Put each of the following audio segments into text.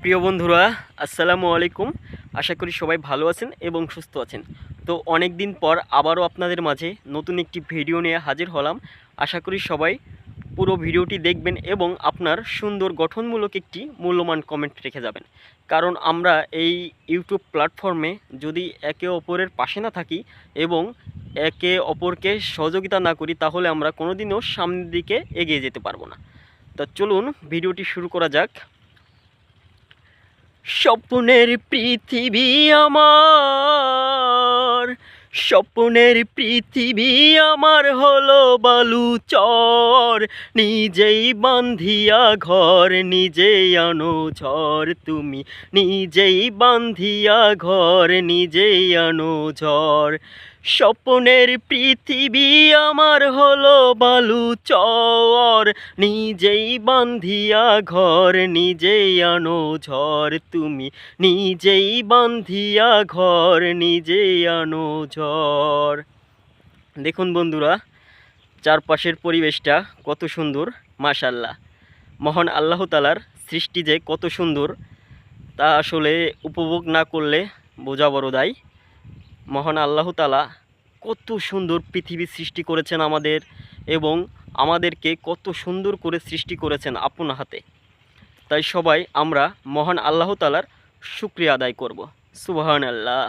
প্রিয় বন্ধুরা, আসসালামু আলাইকুম। আশা করি সবাই ভালো আছেন এবং সুস্থ আছেন। তো অনেক দিন পর আবারও আপনাদের মাঝে নতুন একটি ভিডিও নিয়ে হাজির হলাম। আশা করি সবাই পুরো ভিডিওটি দেখবেন এবং আপনার সুন্দর গঠনমূলক একটি মূল্যবান কমেন্ট রেখে যাবেন। কারণ আমরা এই ইউটিউব প্ল্যাটফর্মে যদি একে অপরের পাশে না থাকি এবং একে অপরকে সহযোগিতা না করি, তাহলে আমরা কোনোদিনও সামনের দিকে এগিয়ে যেতে পারব না। তা চলুন, ভিডিওটি শুরু করা যাক। স্বপ্নের পৃথিবী আমার, স্বপ্নের পৃথিবী আমার হলো বালু চর। নিজেই বান্ধিয়া ঘর, নিজেই আনো ঝড়। তুমি নিজেই বান্ধিয়া ঘর, নিজেই আনো ঝড়। স্বপ্নের পৃথিবী আমার হলো বালু চর। নিজেই বান্ধিয়া ঘর, নিজেই আনো ঝড়। তুমি নিজেই বান্ধিয়া ঘর, নিজেই আনো ঝড়। দেখুন বন্ধুরা, চারপাশের পরিবেশটা কত সুন্দর, মাশাল্লাহ। মহান আল্লাহ তালার সৃষ্টি যে কত সুন্দর, তা আসলে উপভোগ না করলে বোঝা বড় দায়। মহান আল্লাহ তালা কত সুন্দর পৃথিবী সৃষ্টি করেছেন আমাদের এবং আমাদেরকে কত সুন্দর করে সৃষ্টি করেছেন আপন হাতে। তাই সবাই আমরা মহান আল্লাহ তালার শুক্রিয়া আদায় করব। সুবহান আল্লাহ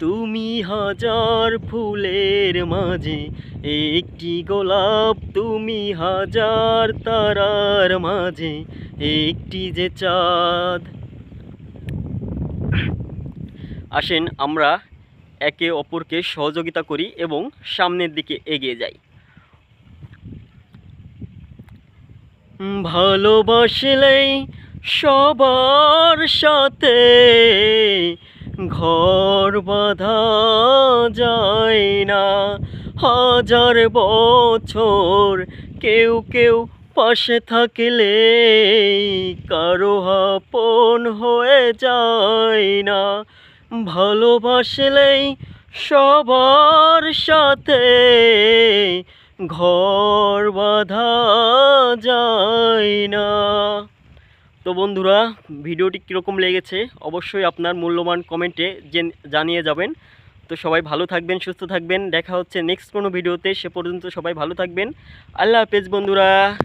তুমি হাজার ফুলের মাঝে, একটি গোলাপ তুমি হাজার তারার মাঝে, একটি যে চাঁদ। আসেন আমরা একে অপরকে সহযোগিতা করি এবং সামনের দিকে এগিয়ে যাই। ভালোবাসলেই সবার সাথে ঘর বাঁধা যায় না। হাজার বছর কেউ কেউ পাশে থাকলে কারও আপন হয়ে যায় না। ভালোবাসলেই সবার সাথে ঘর বাঁধা যায় না। তো বন্ধুরা, ভিডিওটি কীরকম লেগেছে অবশ্যই আপনার মূল্যবান কমেন্টে জেন- জানিয়ে যাবেন। তো সবাই ভালো থাকবেন, সুস্থ থাকবেন। দেখা হচ্ছে নেক্সট কোনো ভিডিওতে, সে পর্যন্ত সবাই ভালো থাকবেন। আল্লাহ হাফেজ বন্ধুরা।